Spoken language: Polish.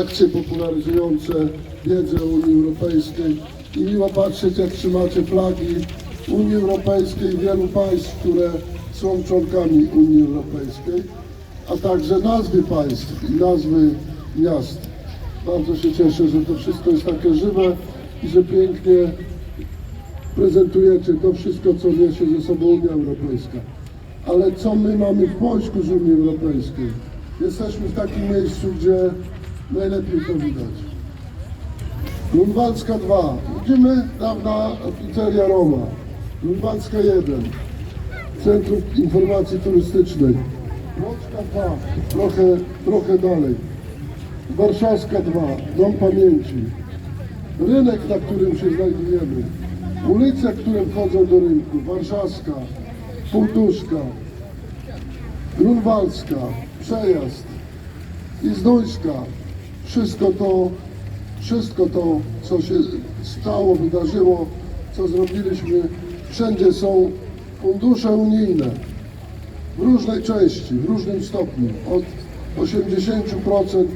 akcje popularyzujące wiedzę Unii Europejskiej i miło patrzeć, jak trzymacie flagi Unii Europejskiej wielu państw, które są członkami Unii Europejskiej, a także nazwy państw i nazwy miast. Bardzo się cieszę, że to wszystko jest takie żywe i że pięknie prezentujecie to wszystko, co niesie ze sobą Unia Europejska. Ale co my mamy w Polsku z Unii Europejskiej? Jesteśmy w takim miejscu, gdzie najlepiej to widać. Grunwaldzka 2. Idziemy dawna pizzeria Roma. Grunwaldzka 1. Centrum Informacji Turystycznej. Włocka 2. Trochę, trochę dalej. Warszawska 2. Dom Pamięci. Rynek, na którym się znajdujemy. Ulice, które wchodzą do rynku. Warszawska. Półtuszka. Grunwaldzka. Przejazd. I Zdójska. Wszystko to, wszystko to, co się stało, wydarzyło, co zrobiliśmy, wszędzie są fundusze unijne. W różnej części, w różnym stopniu, od 80%